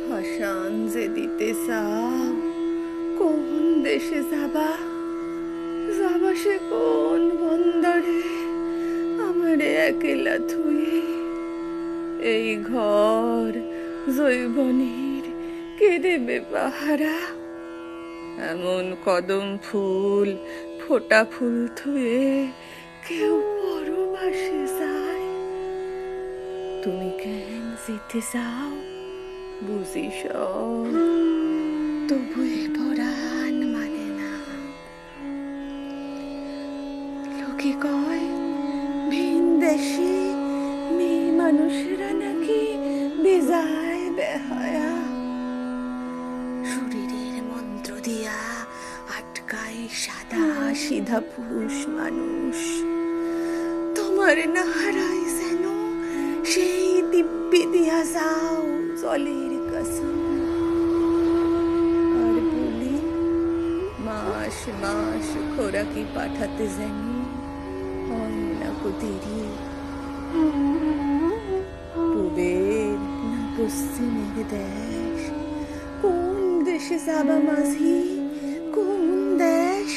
ভাসান যে দিতে সাব কোন দেশে যাবা? যাবা সে কোন বন্দরে? আমারে একেলা থুয়ে এই ঘর জৈবনীর কে দেবে পাহারা? এমন কদম ফুল, ফোটা ফুল থুয়ে কেউ পরবাসে যায় তুমি কেন যেতে চাও? বুঝি সব। তবু পরাণ মানে না। লোকে কয়, ভিন মেয়ে মানুষেরা নাকি বেজায় বেহায়া। শরীরের মন্ত্র দিয়া আটকায় সাদা সিধা পুরুষ মানুষ। তোমার না হারাই যেন সেই দিব্যি দিয়া যাও জলের কসম আর মাস মাস খোরাকি পাঠাতে যেন হয় না কো দেরি পূবের না পশ্চিমের দেশ কোন দেশে যাবা মাঝি কোন দেশ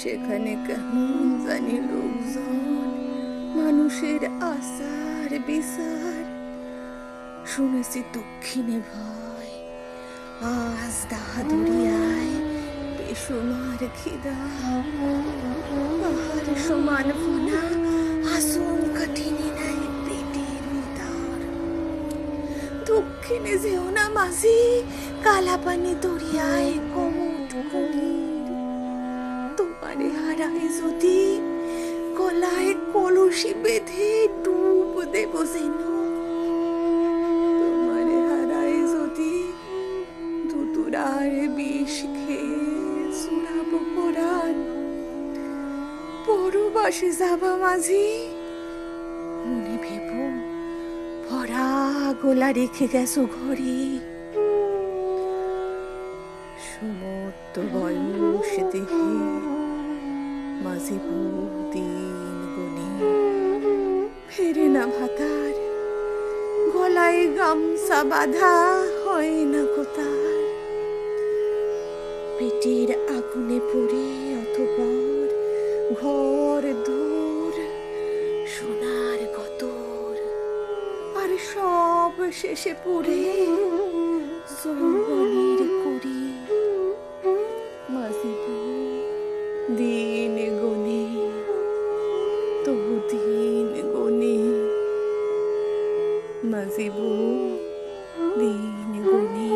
সেখানে কেমন জানি লোকজন মানুষের আচার বিচার। শুনেছি দক্ষিণে ভয়, আজ দাহাদুরিয়ায় বেসুমার খিদা। পাহাড় সমান ফোনা আসন কাঠিনী নাই পেটের ভিতর দক্ষিণে যেও না মাঝি, কালাপানি দরিয়ায় কমত কুমির। তোমারে হারাই যদি গলায় কলসি বেঁধে ডুব দেব যেন তোমারে হারাই যদি দুতুরার বিষ খেয়ে চুরাবো পরাণ পরবাসে যাবা মাঝি, মনে ভেব ভরা গোলা রেখে গেছো ঘরে সমুদ্র বয়স দেখে মাঝে দিন গুনে। ভাতার গলায় গামছা বাঁধা হয় না কোতার পেটের আগুনে পড়ে অতপর ঘর দূর, সোনার গতর, আর সব শেষে পড়ে যৌবনের করি মাঝিব দিন মাঝিব দিন গনে